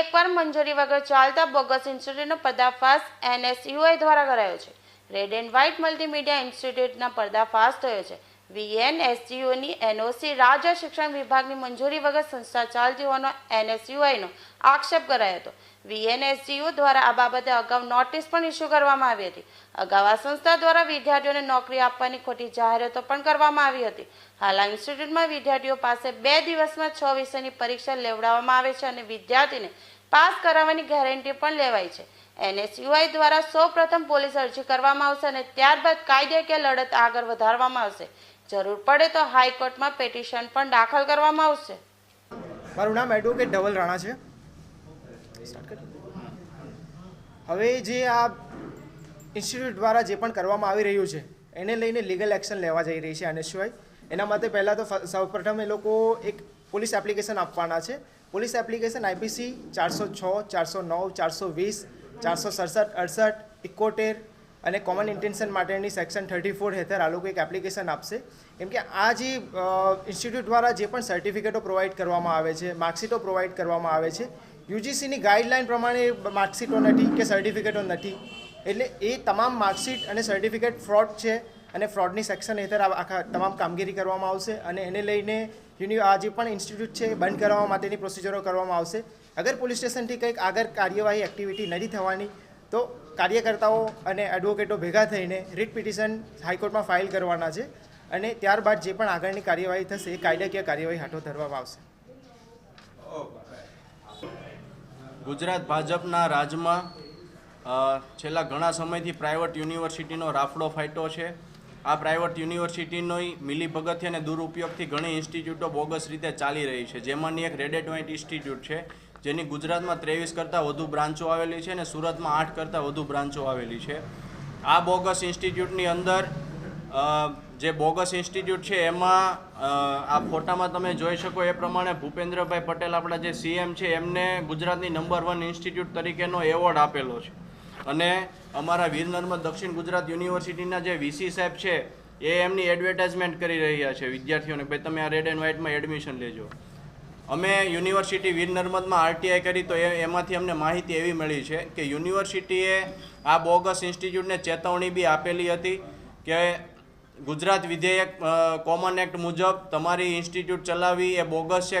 એકવાર મંજૂરી વગર ચાલતા બોગસ ઇન્સ્ટિટ્યૂટનો પર્દાફાશ એનએસયુઆઈ દ્વારા કરાયો છે. રેડ એન્ડ વ્હાઇટ મલ્ટીમીડિયા ઇન્સ્ટિટ્યૂટના પર્દાફાશ થયો છે. વીએનએસજીયુની એનઓસી રાજ્ય શિક્ષણ વિભાગની મંજૂરી વગર સંસ્થા ચાલતી હોવાનો એનએસયુઆઈનો આક્ષેપ કરાયો હતો. વીએનએસજીયુ દ્વારા આ બાબતે અગાઉ નોટિસ પણ ઇસ્યુ કરવામાં આવી હતી. અગાઉ આ સંસ્થા દ્વારા વિદ્યાર્થીઓને નોકરી આપવાની ખોટી જાહેરાતો પણ કરવામાં આવી હતી. હાલ આ ઇન્સ્ટિટ્યૂટમાં વિદ્યાર્થીઓ પાસે બે દિવસમાં છ વિષયની પરીક્ષા લેવડાવવામાં આવે છે અને વિદ્યાર્થીને પાસ કરાવવાની ગેરંટી પણ લેવાય છે. એનએસયુઆઈ દ્વારા સૌપ્રથમ પોલીસ અરજી કરવામાં આવશે અને ત્યારબાદ કાયદેકીય લડત આગળ વધારવામાં આવશે. જરૂર પડે તો હાઈકોર્ટમાં પેટિશન પણ દાખલ કરવામાં આવશે. મારું નામ એડવોકેટ ધવલ રાણા છે. હવે જે આ ઇન્સ્ટિટ્યૂટ દ્વારા જે પણ કરવામાં આવી રહ્યું છે, એને લઈને લીગલ એક્શન લેવા જઈ રહી છે એનએસયુઆઈ. એના માટે પહેલાં તો સૌપ્રથમ એ લોકો એક પોલીસ એપ્લિકેશન આપવાના છે. પોલીસ એપ્લિકેશન આઈપીસી ચારસો છ, ચારસો નવ, ચારસો વીસ ચારસો સડસઠ, અડસઠ ઇકોતેર અને કોમન ઇન્ટેન્શન માટેની સેક્શન થર્ટી ફોર હેઠળ આ લોકો એક એપ્લિકેશન આપશે. કેમ કે આ જે ઇન્સ્ટિટ્યૂટ દ્વારા જે પણ સર્ટિફિકેટો પ્રોવાઈડ કરવામાં આવે છે માર્કશીટો પ્રોવાઈડ કરવામાં આવે છે યુજીસીની ગાઈડલાઇન પ્રમાણે માર્કશીટો નથી કે સર્ટિફિકેટો નથી. એટલે એ તમામ માર્કશીટ અને સર્ટિફિકેટ ફ્રોડ છે. અને ફ્રોડની સેક્શન હેઠળ આખા તમામ કામગીરી કરવામાં આવશે અને એને લઈને આ જે પણ ઇન્સ્ટિટ્યૂટ છે બંધ કરવા માટેની પ્રોસિજરો કરવામાં આવશે. અગર પોલીસ સ્ટેશનથી કંઈક આગળ કાર્યવાહી એક્ટિવિટી નથી થવાની, તો કાર્યકર્તાઓ અને એડવોકેટો ભેગા થઈને રીટ પિટિશન હાઈકોર્ટમાં ફાઇલ કરવાના છે અને ત્યારબાદ જે પણ આગળની કાર્યવાહી થશે એ કાયદાકીય કાર્યવાહી હાથો ધરવામાં આવશે. ગુજરાત ભાજપના રાજમાં છેલ્લા ઘણા સમયથી પ્રાઇવેટ યુનિવર્સિટીનો રાફડો ફાટ્યો છે. આ પ્રાઇવેટ યુનિવર્સિટીનોય મિલીભગતથી અને દુરુપયોગથી ઘણી ઇન્સ્ટિટ્યૂટો બોગસ રીતે ચાલી રહી છે. જેમાંની એક રેડેટ વાઇટ ઇન્સ્ટિટ્યૂટ છે, જેની ગુજરાતમાં ત્રેવીસ કરતાં વધુ બ્રાન્ચો આવેલી છે અને સુરતમાં આઠ કરતાં વધુ બ્રાન્ચો આવેલી છે. આ બોગસ ઇન્સ્ટિટ્યૂટની અંદર જે બોગસ ઇન્સ્ટિટ્યૂટ છે, એમાં આ ફોટામાં તમે જોઈ શકો એ પ્રમાણે ભૂપેન્દ્રભાઈ પટેલ, આપણા જે સીએમ છે, એમને ગુજરાતની નંબર વન ઇન્સ્ટિટ્યૂટ તરીકેનો એવોર્ડ આપેલો છે. અને અમારા વીર નર્મદ દક્ષિણ ગુજરાત યુનિવર્સિટીના જે વીસી સાહેબ છે, એ એમની એડવર્ટાઇઝમેન્ટ કરી રહ્યા છે વિદ્યાર્થીઓને. ભાઈ, તમે આ રેડ એન્ડ વ્હાઇટમાં એડમિશન લેજો. અમે યુનિવર્સિટી વીર નર્મદમાં આરટીઆઈ કરી તો એમાંથી અમને માહિતી એવી મળી છે કે યુનિવર્સિટીએ આ બોગસ ઇન્સ્ટિટ્યૂટને ચેતવણી બી આપેલી હતી કે ગુજરાત વિધેયક કોમન એક્ટ મુજબ તમારી ઇન્સ્ટિટ્યૂટ ચલાવવી એ બોગસ છે